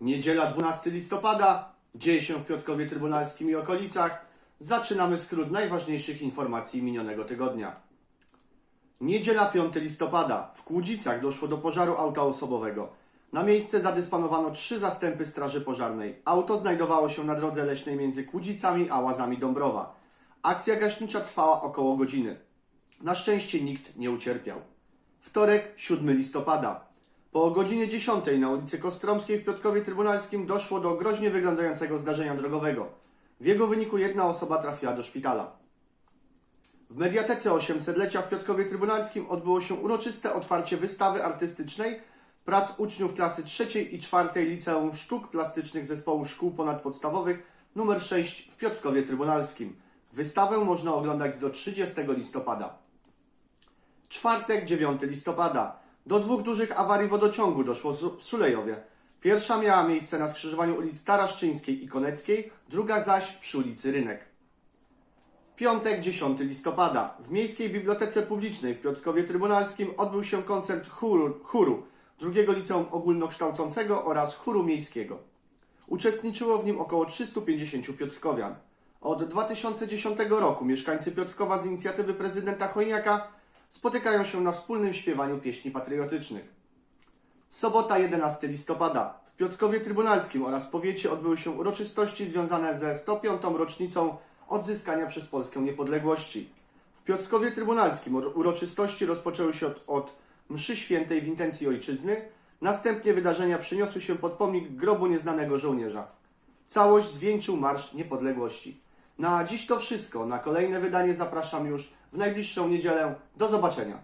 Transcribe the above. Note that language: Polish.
Niedziela 12 listopada. Dzieje się w Piotrkowie Trybunalskim i okolicach. Zaczynamy skrót najważniejszych informacji minionego tygodnia. Niedziela 5 listopada. W Kłudzicach doszło do pożaru auta osobowego. Na miejsce zadysponowano trzy zastępy Straży Pożarnej. Auto znajdowało się na drodze leśnej między Kłudzicami a Łazami Dąbrowa. Akcja gaśnicza trwała około godziny. Na szczęście nikt nie ucierpiał. Wtorek, 7 listopada. Po godzinie 10 na ulicy Kostromskiej w Piotrkowie Trybunalskim doszło do groźnie wyglądającego zdarzenia drogowego. W jego wyniku jedna osoba trafiła do szpitala. W Mediatece 800-lecia w Piotrkowie Trybunalskim odbyło się uroczyste otwarcie wystawy artystycznej prac uczniów klasy trzeciej i czwartej Liceum Sztuk Plastycznych Zespołu Szkół Ponadpodstawowych nr 6 w Piotrkowie Trybunalskim. Wystawę można oglądać do 30 listopada. Czwartek, 9 listopada. Do dwóch dużych awarii wodociągu doszło w Sulejowie. Pierwsza miała miejsce na skrzyżowaniu ulic Staraszczyńskiej i Koneckiej, druga zaś przy ulicy Rynek. Piątek, 10 listopada. W Miejskiej Bibliotece Publicznej w Piotrkowie Trybunalskim odbył się koncert chóru, chóru drugiego liceum ogólnokształcącego oraz chóru miejskiego. Uczestniczyło w nim około 350 piotrkowian. Od 2010 roku mieszkańcy Piotrkowa z inicjatywy prezydenta Chojniaka spotykają się na wspólnym śpiewaniu pieśni patriotycznych. Sobota 11 listopada. W Piotrkowie Trybunalskim oraz powiecie odbyły się uroczystości związane ze 105. rocznicą odzyskania przez Polskę niepodległości. W Piotrkowie Trybunalskim uro- uroczystości rozpoczęły się od, od mszy świętej w intencji ojczyzny. Następnie wydarzenia przyniosły się pod pomnik grobu nieznanego żołnierza. Całość zwieńczył Marsz Niepodległości. Na dziś to wszystko. Na kolejne wydanie zapraszam już w najbliższą niedzielę. Do zobaczenia.